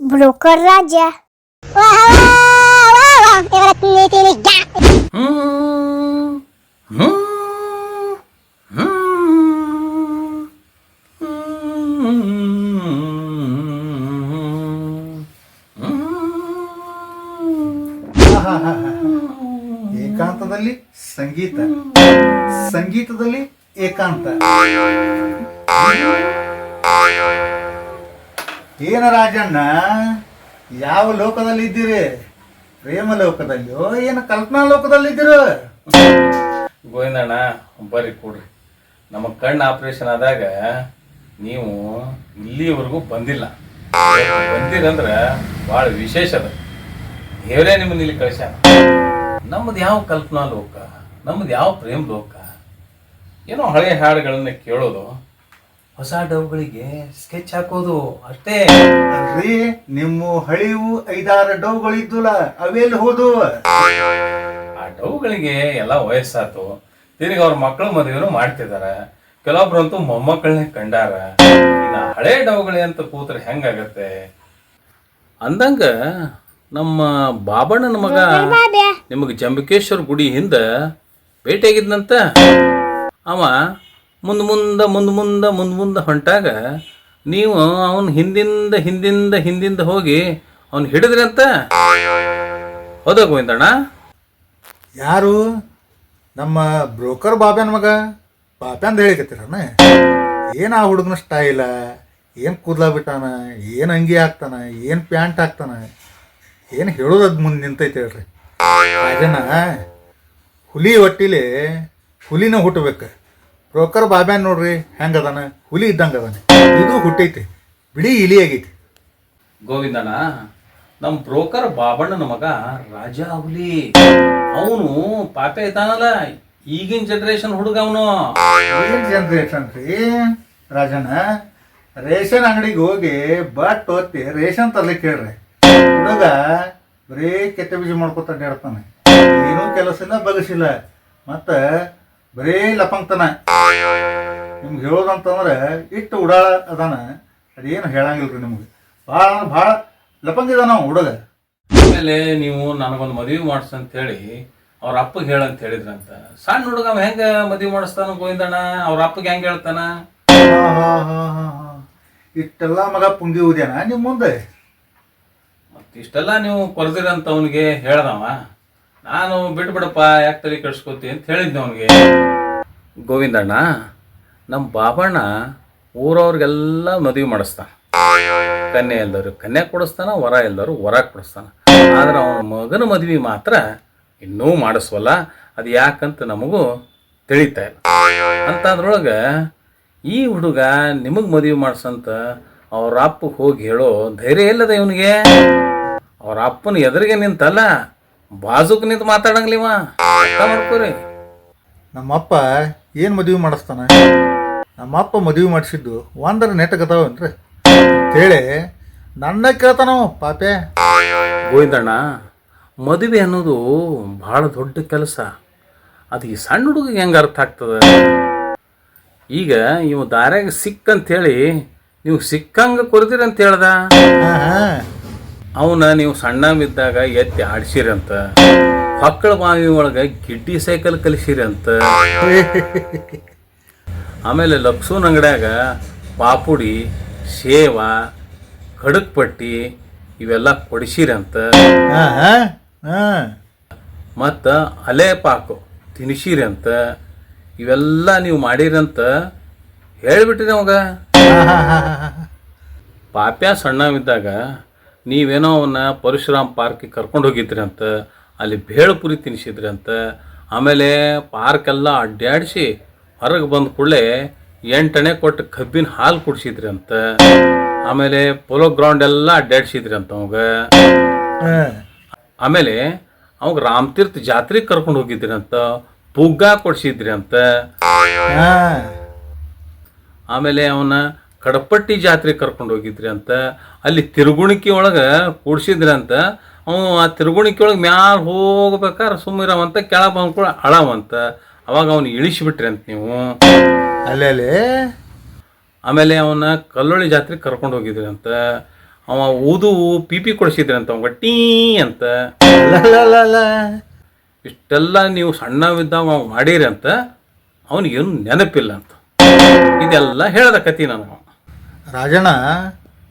Broker ರಾಜ. ಏಕಾಂತದಲ್ಲಿ ಸಂಗೀತ. ಸಂಗೀತದಲ್ಲಿ ಏಕಾಂತ. ಏನ ರಾಜಣ್ಣ? ಯಾವ ಲೋಕದಲ್ಲಿ ಇದ್ದೀರಿ? ಪ್ರೇಮ ಲೋಕದಲ್ಲಿಯೋ ಏನು ಕಲ್ಪನಾ ಲೋಕದಲ್ಲಿ ಇದ್ದೀರೋ? ಗೋವಿಂದಣ್ಣ, ಬರ್ರಿ ಕೊಡ್ರಿ. ನಮ್ಮ ಕಣ್ಣು ಆಪರೇಷನ್ ಆದಾಗ ನೀವು ಇಲ್ಲಿವರೆಗೂ ಬಂದಿಲ್ಲ. ಬಂದಿರಂದ್ರ ಭಾಳ ವಿಶೇಷ ಅದ. ದೇವರೇ ನಿಮ್ಮನ್ನ ಇಲ್ಲಿ ಕಳಿಸ್ಯಾನ. ನಮ್ಮದು ಯಾವ ಕಲ್ಪನಾ ಲೋಕ? ನಮ್ಮದು ಯಾವ ಪ್ರೇಮ ಲೋಕ? ಏನೋ ಹಳೆಯ ಹಾಡುಗಳನ್ನ ಕೇಳೋದು ಹೊಸ ಡವ್ಗಳಿಗೆ ಸ್ಕೆಚ್ ಹಾಕೋದು ಅಷ್ಟೇ. ಅಲ್ರಿ ನಿಮ್ಮ ಹಳಿವು ಐದಾರು ಡೌಗಳಿದ್ದುಲ್ಲ ಅವೆಲ್ಲಿ ಹೋದು ಆ ಡವ್ಗಳಿಗೆ ಎಲ್ಲ ವಯಸ್ಸಾತು ತಿರ್ಗಿ ಅವ್ರ ಮಕ್ಕಳು ಮದುವೆನೂ ಮಾಡ್ತಿದಾರ. ಕೆಲವೊಬ್ರಂತೂ ಮೊಮ್ಮಕ್ಕಳನ್ನೇ ಕಂಡಾರ. ಇನ್ನು ಹಳೆ ಡವ್ಗಳೇ ಅಂತ ಕೂತ್ರೆ ಹೆಂಗಾಗತ್ತೆ? ಅಂದಂಗ ನಮ್ಮ ಬಾಬಣ್ಣನ ಮಗ ನಿಮಗೆ ಜಂಬಕೇಶ್ವರ ಗುಡಿ ಹಿಂದ ಭೇಟಿಯಾಗಿದ್ನಂತ. ಅವ ಮುಂದ್ ಮುಂದೆ ಮುಂದೆ ಮುಂದೆ ಮುಂದೆ ಮುಂದೆ ಹೊಂಟಾಗ ನೀವು ಅವನ ಹಿಂದಿಂದ ಹಿಂದಿಂದ ಹಿಂದಿಂದ ಹೋಗಿ ಅವ್ನು ಹಿಡಿದ್ರಿ ಅಂತ ಹೌದಾ ಗೋವಿಂದಣ್ಣ ಯಾರು? ನಮ್ಮ ಬ್ರೋಕರ್ ಬಾಬ್ಯಾನ ಮಗ. ಬಾಬ್ಯಾಂದ ಹೇಳಿಕತ್ತೀರನ ಏನು ಆ ಹುಡುಗನ ಸ್ಟೈಲ? ಏನು ಕೂದಲ ಬಿಟ್ಟಾನ ಏನು ಅಂಗಿ ಹಾಕ್ತಾನ? ಏನು ಪ್ಯಾಂಟ್ ಹಾಕ್ತಾನ? ಏನು ಹೇಳೋದು ಮುಂದೆ ನಿಂತೈತೆ ಹೇಳ್ರಿ. ಅದನ್ನ ಹುಲಿ ಹೊಟ್ಟಿಲಿ ಹುಲಿನ ಹುಟ್ಟಬೇಕು ಬ್ರೋಕರ್ ಬಾಬ್ಯಾನ್ ನೋಡ್ರಿ ಹೆಂಗದಾನ? ಹುಲಿ ಇದ್ದಂಗೆ ಅದಾನೆ. ಇದು ಹುಟ್ಟೈತಿ. ಬಿಳಿ ಇಲಿ ಆಗೈತಿ. ಗೋವಿಂದನ ನಮ್ಮ ಬ್ರೋಕರ್ ಬಾಬಣ್ಣನ ಮಗ ರಾಜ ಹುಲಿ. ಅವನು ಪಾಪೆ ಇದ್ದಾನಲ್ಲ ಈಗಿನ ಜನರೇಷನ್ ಹುಡುಗ ಅವನು. ಏನ್ ಜನ್ರೇಷನ್ ರೀ ರಾಜಣ್ಣ ರೇಷನ್ ಅಂಗಡಿಗೆ ಹೋಗಿ ಬಟ್ ಒತ್ತಿ ರೇಷನ್ ತರ್ಲಿಕ್ಕೆ ಕೇಳ್ರಿ ಹುಡುಗ ಬರೀ ಕೆಟ್ಟ ಬೀಜ ಮಾಡ್ಕೊತ ಅಡ್ಡಾಡ್ತಾನೆ ಏನೂ ಕೆಲಸ ಇಲ್ಲ ಬಗಸಿಲ್ಲ ಮತ್ತ ಬರೀ ಲಪಂಗ್ತನ ನಿಮ್ಗೆ ಹೇಳೋದಂತಂದ್ರೆ ಇಟ್ಟು ಉಡಾಳ ಅದಾನ ಅದೇನು ಹೇಳಂಗಿಲ್ರಿ ನಿಮ್ಗೆ. ಭಾಳ ಅಂದ್ರೆ ಭಾಳ ಲಪಂಗಿದಾನ ಹುಡುಗ. ಆಮೇಲೆ ನೀವು ನನಗೊಂದು ಮದುವೆ ಮಾಡಿಸ್ ಅಂತ ಹೇಳಿ ಅವ್ರ ಅಪ್ಪಗೆ ಹೇಳಂತ ಹೇಳಿದ್ರಂತ ಸಣ್ಣ ಹುಡುಗ ಅವ ಹೆಂಗ ಮದುವೆ ಮಾಡಿಸ್ತಾನ ಗೋವಿಂದಣ್ಣ? ಅವ್ರ ಅಪ್ಪಗೆ ಹೆಂಗ ಹೇಳ್ತಾನ? ಇಷ್ಟೆಲ್ಲ ಮಗ ಪುಂಗಿ ಊದ್ಯಾನ ನಿಮ್ಮ ಮುಂದೆ? ಮತ್ತಿಷ್ಟೆಲ್ಲ ನೀವು ಕೊರ್ದಿರಂತ ಅವನಿಗೆ ಹೇಳ್ದವ. ನಾನು ಬಿಡ್ಬಿಡಪ್ಪ, ಯಾಕೆ ತಲೆ ಕಳ್ಸ್ಕೊತಿ ಅಂತ ಹೇಳಿದ್ದೆ ಅವನಿಗೆ. ಗೋವಿಂದಣ್ಣ ನಮ್ಮ ಬಾಬಣ್ಣ ಊರವ್ರಿಗೆಲ್ಲ ಮದುವೆ ಮಾಡಿಸ್ತಾನ. ಕನ್ಯೆ ಎಲ್ಲರೂ ಕನ್ಯಾ ಕೊಡಿಸ್ತಾನ, ವರ ಎಲ್ಲರೂ ವರ ಕೊಡಿಸ್ತಾನ. ಆದ್ರೆ ಅವನ ಮಗನ ಮದುವೆ ಮಾತ್ರ ಇನ್ನೂ ಮಾಡಿಸ್ವಲ್ಲ, ಅದು ಯಾಕಂತ ನಮಗೂ ತಿಳಿತಾ ಇಲ್ಲ. ಅಂತದ್ರೊಳಗೆ ಈ ಹುಡುಗ ನಿಮಗೆ ಮದುವೆ ಮಾಡ್ಸಂತ ಅವ್ರ ಅಪ್ಪ ಹೋಗಿ ಹೇಳೋ ಧೈರ್ಯ ಇಲ್ಲದ ಇವನಿಗೆ? ಅವ್ರ ಅಪ್ಪನ ಎದುರಿಗೆ ನಿಂತಲ್ಲ? ಬಾಜುಕ್ ನಿಂತು ಮಾತಾಡಂಗಿಲ್ಲ ಮಾಡ್ಕೋರಿ. ನಮ್ಮಪ್ಪ ಏನು ಮದುವೆ ಮಾಡಿಸ್ತಾನ? ನಮ್ಮಪ್ಪ ಮದುವೆ ಮಾಡಿಸಿದ್ದು ಒಂದರ ನೆಟ್ಟಗತಾವೇನ್ರಿ ಹೇಳಿ ನನ್ನ ಕೇಳ್ತಾನವ ಪಾಪೆ. ಗೋವಿಂದಣ್ಣ ಮದುವೆ ಅನ್ನೋದು ಭಾಳ ದೊಡ್ಡ ಕೆಲಸ. ಅದು ಈ ಸಣ್ಣ ಹುಡುಗಿಗೆ ಹೆಂಗೆ ಅರ್ಥ ಆಗ್ತದೆ? ಈಗ ಇವ ದಾರ್ಯಾಗ ಸಿಕ್ಕಂತೇಳಿ ನೀವು ಸಿಕ್ಕಂಗೆ ಕೊಡ್ತೀರಿ ಅಂತ ಹೇಳ್ದ ಅವನ ನೀವು ಸಣ್ಣವಿದ್ದಾಗ ಎತ್ತಿ ಆಡ್ಸಿರಂತ ಮಕ್ಕಳ ಬಾವಿ ಒಳಗೆ ಗಿಡ್ಡಿ ಸೈಕಲ್ ಕಲಿಸಿರಂತ. ಆಮೇಲೆ ಲಕ್ಸೂನ್ ಅಂಗಡ್ಯಾಗ ಪಾಪುಡಿ ಸೇವ ಖಡಕ್ ಪಟ್ಟಿ ಇವೆಲ್ಲ ಕೊಡಿಸಿರಂತ. ಮತ್ತು ಅಲೆ ಪಾಕು ತಿನ್ಸಿರಿ ಅಂತ ಇವೆಲ್ಲ ನೀವು ಮಾಡಿರಂತ ಹೇಳ್ಬಿಟ್ರಿ ಅವಾಗ. ಪಾಪ್ಯ ಸಣ್ಣವಿದ್ದಾಗ ನೀವೇನೋ ಅವನ್ನ ಪರಶುರಾಮ್ ಪಾರ್ಕಿಗೆ ಕರ್ಕೊಂಡು ಹೋಗಿದ್ರಿ ಅಂತ ಅಲ್ಲಿ ಭೇಳ್ಪುರಿ ತಿನ್ನಿಸಿದ್ರಿ ಅಂತ ಆಮೇಲೆ ಪಾರ್ಕೆಲ್ಲ ಅಡ್ಡಾಡಿಸಿ ಹೊರಗೆ ಬಂದ ಕೂಡಲೇ ಎಂಟಣೆ ಕೊಟ್ಟು ಕಬ್ಬಿನ ಹಾಲು ಕುಡಿಸಿದ್ರಿ ಅಂತ ಆಮೇಲೆ ಪೋಲೋ ಗ್ರೌಂಡ್ ಎಲ್ಲ ಅಡ್ಡಾಡ್ಸಿದ್ರಿ ಅಂತ ಅವಾಗ. ಆಮೇಲೆ ಅವಾಗ ರಾಮತೀರ್ಥ ಜಾತ್ರೆಗೆ ಕರ್ಕೊಂಡು ಹೋಗಿದ್ರಿ ಅಂತ ಪುಗ್ಗ ಕೊಡಿಸಿದ್ರಿ ಅಂತ. ಆಮೇಲೆ ಅವನ ಕಡಪಟ್ಟಿ ಜಾತ್ರೆ ಕರ್ಕೊಂಡು ಹೋಗಿದ್ರಿ ಅಂತ ಅಲ್ಲಿ ತಿರುಗುಣಿಕೆ ಒಳಗೆ ಕೂಡ್ಸಿದ್ರಿ ಅಂತ ಅವನು ಆ ತಿರುಗುಣಿಕೆ ಒಳಗೆ ಮ್ಯಾಲ ಹೋಗ್ಬೇಕಾದ್ರೆ ಸುಮ್ಮಿರವಂತ ಕೆಳಗೆ ಬಂದ್ಕೊಳ ಅಳವಂತ ಅವಾಗ ಅವನು ಇಳಿಸಿಬಿಟ್ರಿ ಅಂತ ನೀವು. ಅಲ್ಲೇ ಆಮೇಲೆ ಅವನ ಕಲ್ಲೊಳ್ಳಿ ಜಾತ್ರೆಗೆ ಕರ್ಕೊಂಡು ಹೋಗಿದ್ರಿ ಅಂತ ಅವ ಊದು ಪಿ ಪಿ ಅಂತ ಅವಂಗ ಟೀ ಅಂತ. ಇಷ್ಟೆಲ್ಲ ನೀವು ಸಣ್ಣವಿದ್ದಾಗ ಅವ್ ಮಾಡಿರಿ ಅಂತ ಅವನಿಗೇನು ನೆನಪಿಲ್ಲ ಅಂತ. ಇದೆಲ್ಲ ಹೇಳ್ದ ಕತಿ ನನಗೆ. ರಾಜಣ್ಣ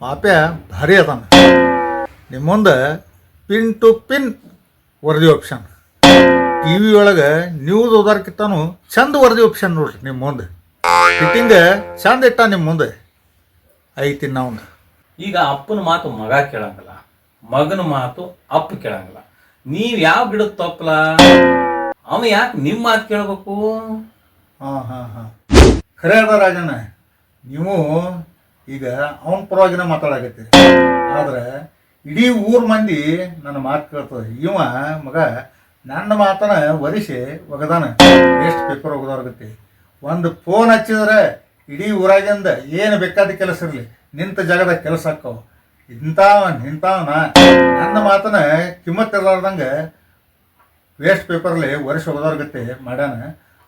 ಮಾಪ್ಯ ಭಾರಿ ಅದಾನ. ನಿಮ್ಮ ಮುಂದೆ ಪಿನ್ ಟು ಪಿನ್ ವರದಿ ಆಪ್ಷನ್ ಟಿ ವಿ ಒಳಗೆ ನ್ಯೂಸ್ ಓದಾರ್ಕಿತ್ತಾನು ಚಂದ ವರದಿ ಆಪ್ಷನ್ ನೋಡ್ರಿ ನಿಮ್ಮ ಮುಂದೆ. ಫಿಟ್ಟಿಂಗ್ ಚಂದ ಇಟ್ಟ ನಿಮ್ಮ ಮುಂದೆ. ಐತಿ ನಾವು ಈಗ ಅಪ್ಪನ ಮಾತು ಮಗ ಕೇಳಂಗಿಲ್ಲ. ಮಗನ ಮಾತು ಅಪ್ಪ ಕೇಳಂಗಿಲ್ಲ. ನೀವು ಯಾವ ಗಿಡದ ತಪ್ಪಲ ಅವ ಯಾಕೆ ನಿಮ್ಮ ಮಾತು ಕೇಳಬೇಕು? ಹಾಂ ಹಾಂ ಹಾಂ. ಖರೆ ಅದ ರಾಜಣ್ಣ. ನೀವು ಈಗ ಅವನ ಪರವಾಗಿನ ಮಾತಾಡಕತ್ತೀರಿ ಆದ್ರೆ ಇಡೀ ಊರ್ ಮಂದಿ ನನ್ನ ಮಾತು ಕೇಳ್ತದೆ. ಇವ ಮಗ ನನ್ನ ಮಾತನ ಒರಿಸಿ ಒಗದಾನ. ಎಷ್ಟು ಪೇಪರ್ ಒಗದವ್ರಗತ್ತಿ ಒಂದು ಫೋನ್ ಹಚ್ಚಿದ್ರೆ ಇಡೀ ಊರಾಗಿಂದ ಏನು ಬೇಕಾದ ಕೆಲಸ ಇರಲಿ. ನಿಂತ ಜಾಗದ ಕೆಲಸ ಆಕ್ಕವು ಇಂಥವ ನಿಂತಾವನ ನನ್ನ ಮಾತನ ಕಿಮ್ಮತ್ ಇರ್ಲಾರ್ದಂಗ ವೇಸ್ಟ್ ಪೇಪರ್ಲಿ ವರ್ಷ ಹೋದವ್ರಗತ್ತೆ ಮಾಡ್ಯಾನ.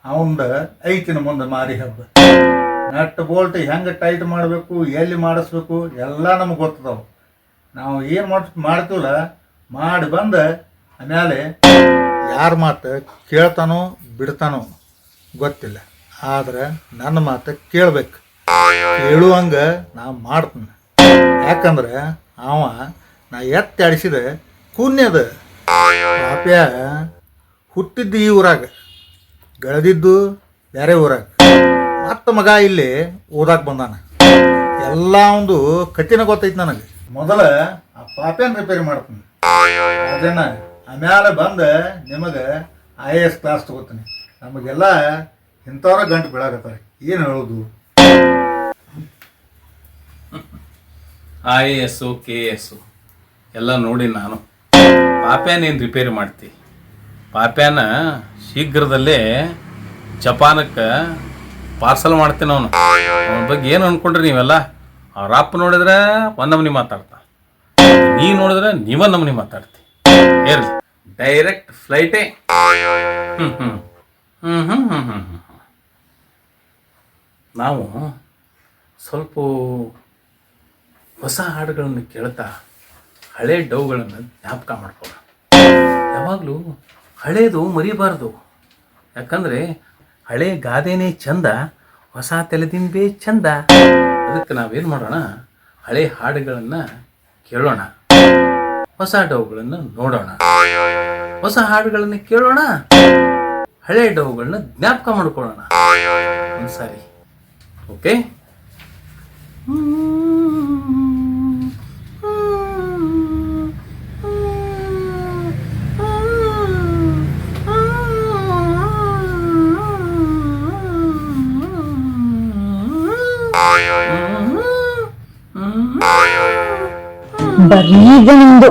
ಅವಂದ ಐತಿನ ಮುಂದೆ ಮಾರಿ ಹಬ್ಬ. ನಟ್ ಬೋಲ್ಟ್ ಹೆಂಗೆ ಟೈಟ್ ಮಾಡಬೇಕು, ಎಲ್ಲಿ ಮಾಡಿಸ್ಬೇಕು, ಎಲ್ಲ ನಮಗೆ ಗೊತ್ತದವು. ನಾವು ಏನು ಮಾಡ್ ಮಾಡ್ತೀವಲ್ಲ ಮಾಡಿ ಬಂದ ಆಮೇಲೆ ಯಾರ ಮಾತು ಕೇಳ್ತಾನೋ ಬಿಡ್ತಾನೋ ಗೊತ್ತಿಲ್ಲ. ಆದ್ರೆ ನನ್ನ ಮಾತು ಕೇಳ್ಬೇಕು. ಹೇಳುವಂಗೆ ನಾ ಮಾಡ್ತೀನಿ. ಯಾಕಂದ್ರೆ ಅವ ನಾ ಎತ್ತಿ ಆಡಿಸಿದ ಕುನ್ಯದ ಪಾಪ್ಯ ಹುಟ್ಟಿದ್ದು ಈ ಊರಾಗ ಬೆಳೆದಿದ್ದು ಬೇರೆ ಊರಾಗ. ಮತ್ತ ಮಗ ಇಲ್ಲಿ ಓದಾಕ್ ಬಂದಾನ. ಎಲ್ಲ ಒಂದು ಕಠಿಣ ಗೊತ್ತೈತಿ ನನಗೆ. ಮೊದಲ ಆ ಪಾಪೇನ್ ರಿಪೇರಿ ಮಾಡ್ತೀನಿ. ಅದನ್ನ ಆಮ್ಯಾಲ ಬಂದ ನಿಮಗೆ ಐ ಎ ಎಸ್ ಕ್ಲಾಸ್ ತಗೋತೀನಿ. ನಮಗೆಲ್ಲ ಇಂಥವ್ರ ಗಂಟು ಬೀಳಾಕತ್ತಾರೆ. ಏನು ಹೇಳೋದು? I A S K S ಎಲ್ಲ ನೋಡಿ ನಾನು. ಪಾಪ್ಯಾನ ಏನು ರಿಪೇರಿ ಮಾಡ್ತಿ? ಪಾಪ್ಯಾನ ಶೀಘ್ರದಲ್ಲೇ ಜಪಾನಕ್ಕೆ ಪಾರ್ಸಲ್ ಮಾಡ್ತೀನಿ ಅವನು. ಅವನ ಬಗ್ಗೆ ಏನು ಅನ್ಕೊಂಡ್ರಿ ನೀವೆಲ್ಲ? ಅವ್ರ ಅಪ್ಪ ನೋಡಿದ್ರೆ ಒಂದ್ ನಮನಿ ಮಾತಾಡ್ತಾ. ನೀ ನೋಡಿದ್ರೆ ನೀವ ನಮನಿ ಮಾತಾಡ್ತಿ. ಹೇಳಿ ಡೈರೆಕ್ಟ್ ಫ್ಲೈಟೇ. ಹ್ಮ್ ಹ್ಮ್ ಹ್ಮ್. ನಾವು ಸ್ವಲ್ಪ ಹೊಸ ಹಾಡುಗಳನ್ನು ಕೇಳ್ತಾ ಹಳೆ ಡೌಗಳನ್ನು ಜ್ಞಾಪಕ ಮಾಡ್ಕೊಳ್ಳೋಣ. ಯಾವಾಗಲೂ ಹಳೇದು ಮರಿಬಾರ್ದು. ಯಾಕಂದರೆ ಹಳೆ ಗಾದೆನೇ ಚಂದ, ಹೊಸ ತೆಲೆದಿಂಬೇ ಚಂದ. ಅದಕ್ಕೆ ನಾವೇನು ಮಾಡೋಣ? ಹಳೆ ಹಾಡುಗಳನ್ನು ಕೇಳೋಣ. ಹೊಸ ಡೌಗಳನ್ನು ನೋಡೋಣ. ಹೊಸ ಹಾಡುಗಳನ್ನು ಕೇಳೋಣ. ಹಳೆ ಡೌಗಳನ್ನ ಜ್ಞಾಪಕ ಮಾಡ್ಕೊಳ್ಳೋಣ. ಒಂದ್ಸಾರಿ. ಓಕೆ? ಬರೀ ಈಗ ನಿಮ್ದು